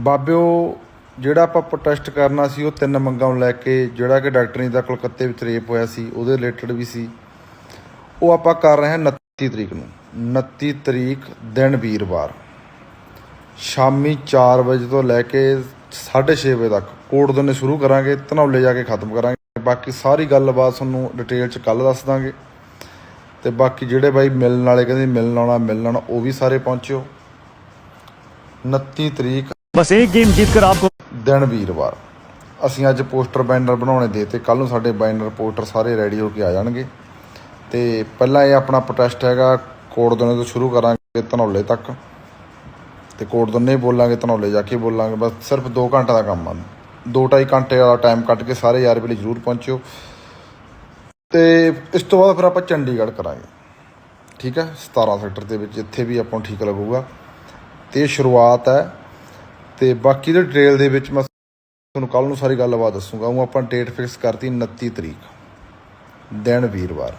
ਬਾਬਿਓ, ਜਿਹੜਾ ਆਪਾਂ ਪ੍ਰੋਟੈਸਟ ਕਰਨਾ ਸੀ, ਉਹ ਤਿੰਨ ਮੰਗਾਂ ਨੂੰ ਲੈ ਕੇ, ਜਿਹੜਾ ਕਿ ਡਾਕਟਰੀ ਦਾ ਕਲਕੱਤੇ ਵਿੱਚ ਰੇਪ ਹੋਇਆ ਸੀ, ਉਹਦੇ ਰਿਲੇਟਡ ਵੀ ਸੀ। ਉਹ ਆਪਾਂ ਕਰ ਰਹੇ ਹਾਂ 29 ਤਰੀਕ ਨੂੰ। 29 ਤਰੀਕ ਦਿਨ ਵੀਰਵਾਰ। ਸ਼ਾਮੀ 4 ਵਜੇ ਤੋਂ ਲੈ ਕੇ 6:30 ਵਜੇ ਤੱਕ ਕੋਟ ਦੋਨੇ ਸ਼ੁਰੂ ਕਰਾਂਗੇ, ਧਨੌਲੇ ਜਾ ਕੇ ਖਤਮ ਕਰਾਂਗੇ। ਬਾਕੀ ਸਾਰੀ ਗੱਲਬਾਤ ਤੁਹਾਨੂੰ ਡਿਟੇਲ ਚ ਕੱਲ ਦੱਸ ਦਾਂਗੇ। ਤੇ ਬਾਕੀ ਜਿਹੜੇ ਬਾਈ ਮਿਲਣ ਵਾਲੇ ਕਹਿੰਦੇ ਮਿਲਣ ਆਉਣਾ ਮਿਲਣ ਆਉਣਾ ਉਹ ਵੀ ਸਾਰੇ ਪਹੁੰਚਿਓ। 29 ਤਰੀਕ बस एक गेम जीतकर आपको ਦਿਨ ਵੀਰਵਾਰ ਅਸੀਂ ਅੱਜ ਪੋਸਟਰ ਬੈਨਰ ਬਣਾਉਣੇ ਦੇ ਤੇ ਕੱਲ ਨੂੰ ਸਾਡੇ ਬੈਨਰ ਪੋਸਟਰ ਸਾਰੇ ਰੈਡੀ ਹੋ ਕੇ ਆ ਜਾਣਗੇ ਤੇ ਪਹਿਲਾਂ ਇਹ ਆਪਣਾ ਪ੍ਰੋਟੈਸਟ ਹੈਗਾ ਕੋਟ ਦੋਨੇ ਤੋਂ ਸ਼ੁਰੂ ਕਰਾਂਗੇ ਧਨੌਲੇ ਤੱਕ ਤੇ ਕੋਟ ਦੋਨੇ ਹੀ ਬੋਲਾਂਗੇ ਧਨੌਲੇ ਜਾ ਕੇ ਬੋਲਾਂਗੇ ਬਸ ਸਿਰਫ 2 ਘੰਟੇ ਦਾ ਕੰਮ ਆ 2.5 ਘੰਟੇ ਵਾਲਾ ਟਾਈਮ ਕੱਢ ਕੇ ਸਾਰੇ ਯਾਰ ਵੇਲੇ ਜ਼ਰੂਰ ਪਹੁੰਚਿਓ ਤੇ ਇਸ ਤੋਂ ਬਾਅਦ ਫਿਰ ਆਪਾਂ ਚੰਡੀਗੜ੍ਹ ਕਰਾਂਗੇ ਠੀਕ ਹੈ 17 ਸੈਕਟਰ ਦੇ ਵਿੱਚ ਜਿੱਥੇ ਵੀ ਆਪਾਂ ਨੂੰ ਠੀਕ ਲੱਗੂਗਾ ਤੇ ਇਹ ਸ਼ੁਰੂਆਤ ਹੈ ਤੇ ਬਾਕੀ ਦੇ ਡਿਟੇਲ ਦੇ ਵਿੱਚ ਮੈਂ ਤੁਹਾਨੂੰ ਕੱਲ ਨੂੰ ਸਾਰੀ ਗੱਲਬਾਤ ਦੱਸੂਗਾ। ਉਹ ਆਪਾਂ ਡੇਟ ਫਿਕਸ ਕਰਤੀ 29 ਤਰੀਕ। ਦਿਨ ਵੀਰਵਾਰ।